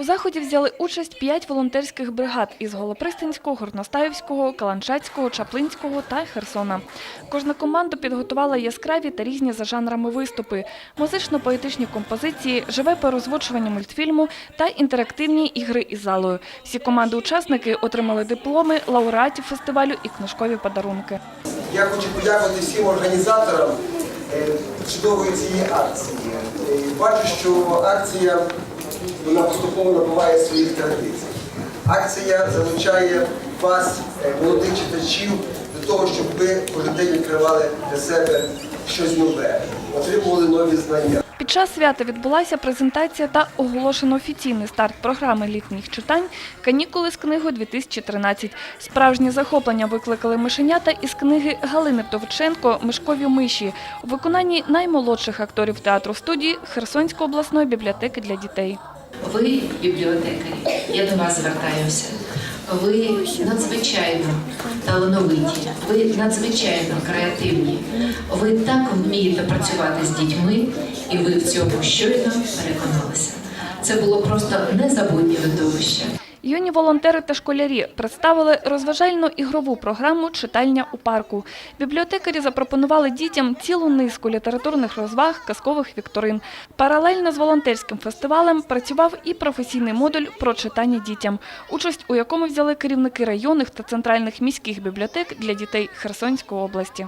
У заході взяли участь п'ять волонтерських бригад із Голопристанського, Горностаївського, Каланчацького, Чаплинського та Херсона. Кожна команда підготувала яскраві та різні за жанрами виступи, музично-поетичні композиції, живе переозвучування мультфільму та інтерактивні ігри із залою. Всі команди-учасники отримали дипломи лауреатів фестивалю і книжкові подарунки. Я хочу подякувати всім організаторам е, чудової цієї акції. Е, Бачу, що акція вона поступово набуває своїх традицій. Акція залучає вас, е, молодих читачів, до того, щоб ви кожен день відкривали для себе щось нове, отримували нові знання. Час свята відбулася презентація та оголошено офіційний старт програми літніх читань Канікули з книгою 2013. Справжнє захоплення викликали мишенята із книги Галини Вдовиченко Мишкові миші у виконанні наймолодших акторів театру студії Херсонської обласної бібліотеки для дітей. Ви, бібліотекарі, я до вас звертаюся. Ви надзвичайно талановиті, ви надзвичайно креативні. Ви так вмієте працювати з дітьми, і ви в цьому щойно переконалися. Це було просто незабутнє видовище. Юні волонтери та школярі представили розважально-ігрову програму Читальня у парку. Бібліотекарі запропонували дітям цілу низку літературних розваг, казкових вікторин. Паралельно з волонтерським фестивалем працював і професійний модуль про читання дітям, участь у якому взяли керівники районних та центральних міських бібліотек для дітей Херсонської області.